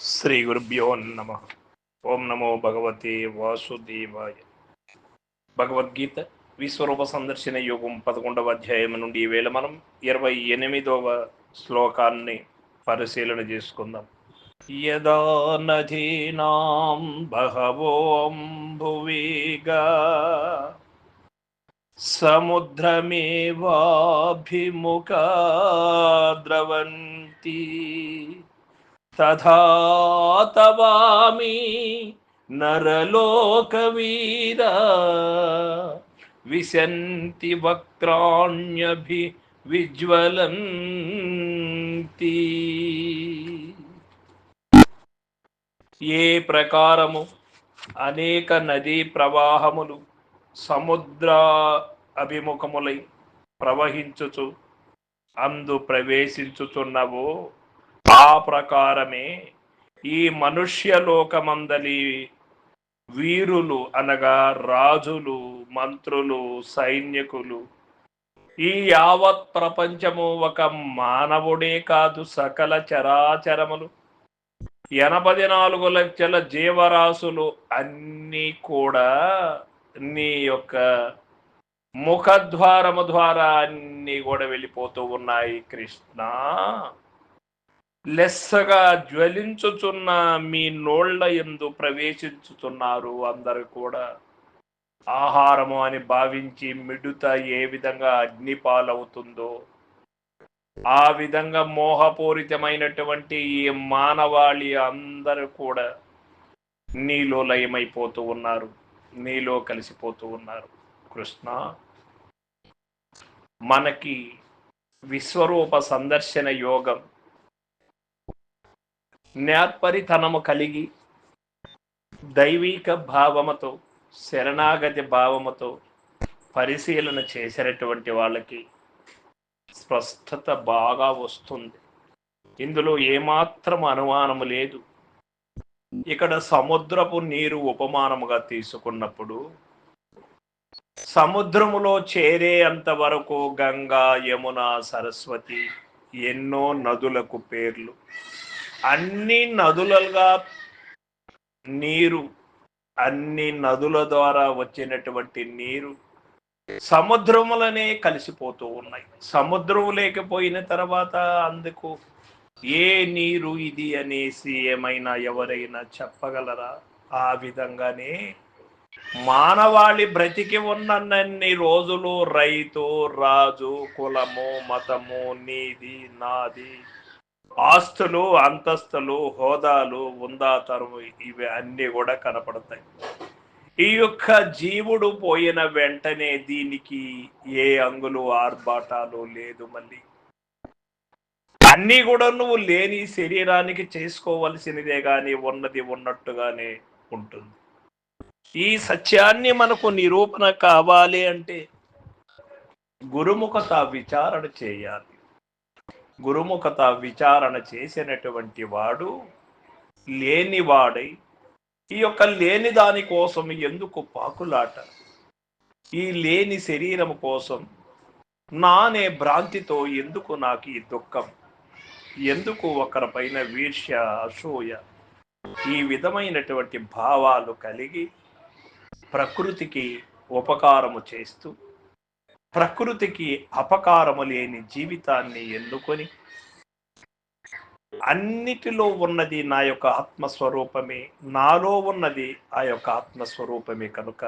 శ్రీ గురుభ్యో నమ. ఓం నమో భగవతే వాసుదేవాయ. భగవద్గీత విశ్వరూప సందర్శన యోగం పదకొండవ అధ్యాయం నుండి ఈవేళ మనం ఇరవై ఎనిమిదవ శ్లోకాన్ని పరిశీలన చేసుకుందాం. యదా నదీనాం బహవోం భువిగా సముద్రమేవాభిముఖా ద్రవంతి తథా తవామి నరలోకవీర. విశంతి వక్రాణ్యభి విజ్వలంతి. ఏ ప్రకారము అనేక నదీ ప్రవాహములు సముద్ర అభిముఖములై ప్రవహించుచు అందు ప్రవేశించుచున్నవో ఆ ప్రకారమే ఈ మనుష్యలోకమందలి వీరులు అనగా రాజులు మంత్రులు సైనికులు ఈ యావత్ ప్రపంచము ఒక మానవుడే కాదు సకల చరాచరములు. ఎనభై నాలుగు లక్షల జీవరాశులు అన్నీ కూడా నీ యొక్క ముఖద్వారము ద్వారా అన్నీ కూడా వెళ్ళిపోతూ ఉన్నాయి కృష్ణ. లెస్సగా జ్వలించుచున్న మీ నోళ్ళ ఎందు ప్రవేశించుతున్నారు అందరు కూడా. ఆహారము అని భావించి మిడుత ఏ విధంగా అగ్నిపాలవుతుందో ఆ విధంగా మోహపూరితమైనటువంటి ఈ మానవాళి అందరూ కూడా నీలో లయమైపోతూ ఉన్నారు. నీలో కలిసిపోతూ ఉన్నారు. కృష్ణ మనకి విశ్వరూప సందర్శన యోగం జ్ఞాత్పరితనము కలిగి దైవిక భావముతో శరణాగతి భావముతో పరిశీలన చేసినటువంటి వాళ్ళకి స్పష్టత బాగా వస్తుంది. ఇందులో ఏమాత్రం అనుమానము లేదు. ఇక్కడ సముద్రపు నీరు ఉపమానముగా తీసుకున్నప్పుడు సముద్రములో చేరే వరకు గంగా యమున సరస్వతి ఎన్నో నదులకు పేర్లు. అన్ని నదులుగా నీరు అన్ని నదుల ద్వారా వచ్చినటువంటి నీరు సముద్రములనే కలిసిపోతూ ఉన్నాయి. సముద్రం లేకపోయిన తర్వాత అందుకు ఏ నీరు ఇది అనేసి ఏమైనా ఎవరైనా చెప్పగలరా? ఆ విధంగానే మానవాళి బ్రతికి ఉన్నన్ని రోజులు రైతు రాజు కులము మతము నీది నాది ఆస్తులు అంతస్తులు హోదాలు ఉందాతరము ఇవి అన్నీ కూడా కనపడతాయి. ఈ యొక్క జీవుడు పోయిన వెంటనే దీనికి ఏ అంగులు ఆర్భాటాలు లేదు మళ్ళీ. అన్నీ కూడా నువ్వు లేని శరీరానికి చేసుకోవలసినదే కానీ ఉన్నది ఉన్నట్టుగానే ఉంటుంది. ఈ సత్యాన్ని మనకు నిరూపణ కావాలి అంటే గురుముఖత విచారణ చేయాలి. గురుముఖత విచారణ చేసినటువంటి వాడు లేనివాడై ఈ యొక్క లేని దాని కోసం ఎందుకు పాకులాట? ఈ లేని శరీరం కోసం నానే భ్రాంతితో ఎందుకు నాకు ఈ దుఃఖం? ఎందుకు ఒకరిపైన వీర్ష్య అసూయ? ఈ విధమైనటువంటి భావాలు కలిగి ప్రకృతికి ఉపకారము చేస్తూ ప్రకృతికి అపకారము లేని జీవితాన్ని ఎన్నుకొని అన్నిటిలో ఉన్నది నా యొక్క ఆత్మస్వరూపమే నాలో ఉన్నది ఆ యొక్క ఆత్మస్వరూపమే కనుక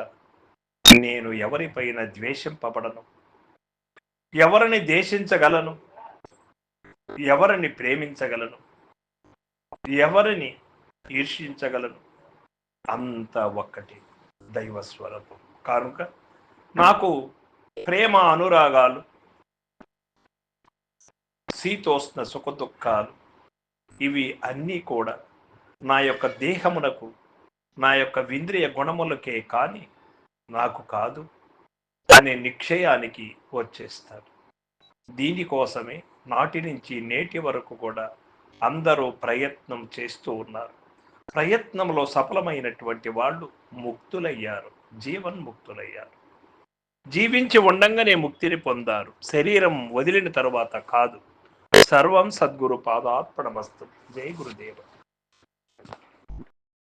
నేను ఎవరిపైన ద్వేషింపబడను. ఎవరిని దేశించగలను ఎవరిని ప్రేమించగలను? ఎవరిని ఈర్షించగలను? అంత ఒక్కటి దైవస్వరూపం. కనుక నాకు ప్రేమ అనురాగాలు శీతోష్ణ సుఖ దుఃఖాలు ఇవి అన్నీ కూడా నా యొక్క దేహమునకు నా యొక్క వింద్రియ గుణములకే కానీ నాకు కాదు అనే నిక్షయానికి వచ్చేస్తారు. దీనికోసమే నాటి నుంచి నేటి వరకు కూడా అందరూ ప్రయత్నం చేస్తూ ఉన్నారు. ప్రయత్నంలో సఫలమైనటువంటి వాళ్ళు ముక్తులయ్యారు జీవన్ముక్తులయ్యారు. జీవించి ఉండంగానే ముక్తిని పొందారు. శరీరం వదిలిన తరువాత కాదు. సర్వం సద్గురు పాదార్పణమస్తు. జై గురుదేవ.